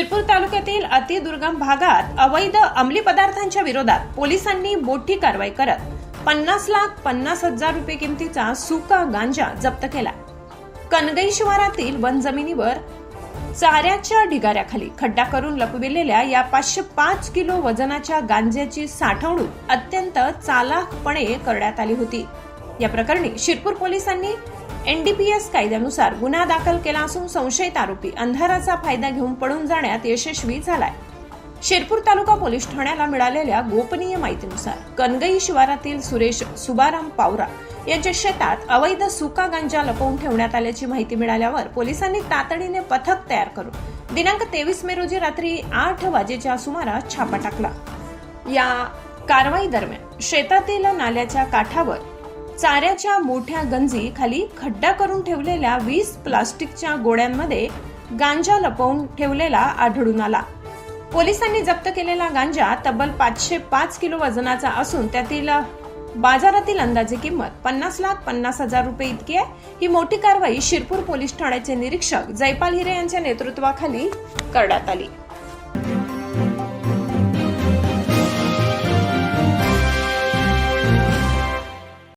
शिरपूर तालुक्यातील अतिदुर्गम भागात अवैध अंमली पदार्थांच्या विरोधात पोलिसांनी मोठी कारवाई करत पन्नास लाख पन्नास हजार रुपये किमतीचा सुका गांजा जप्त केला. कनगई शिवारातील वन जमिनीवर चाऱ्याच्या ढिगाऱ्याखाली खड्डा करून लपविलेल्या या पाचशे पाच किलो वजनाच्या गांज्याची साठवणूक अत्यंत चालाखपणे करण्यात आली होती. या प्रकरणी शिरपूर पोलिसांनी एनडीपीएस कायद्यानुसार गुन्हा दाखल केला असून संशयित आरोपी अंधाराचा फायदा घेऊन पळून जाण्यात यशस्वी झालाय. शिरपूर तालुका पोलीस ठाण्याला मिळालेल्या गोपनीय माहितीनुसार कनगई शिवारातील सुरेश सुबाराम पावरा यांच्या शेतात अवैध सुका गांजा लपवून ठेवण्यात आल्याची माहिती मिळाल्यावर पोलिसांनी तातडीने पथक तयार करून दिनांक तेवीस मे रोजी रात्री आठ वाजेच्या सुमारास छापा टाकला. या कारवाई दरम्यान शेतातील नाल्याच्या काठावर चाऱ्याच्या मोठ्या गंजी खाली खड्डा करून ठेवलेल्या वीस प्लास्टिकच्या गोड्यांमध्ये गांजा लपवून ठेवलेला आढळून आला. पोलिसांनी जप्त केलेला गांजा तब्बल पाचशे पाच किलो वजनाचा असून त्यातील बाजारातील अंदाजे किंमत पन्नास लाख पन्नास हजार रुपये इतकी आहे. ही मोठी कारवाई शिरपूर पोलीस ठाण्याचे निरीक्षक जयपाल हिरे यांच्या नेतृत्वाखाली करण्यात आली.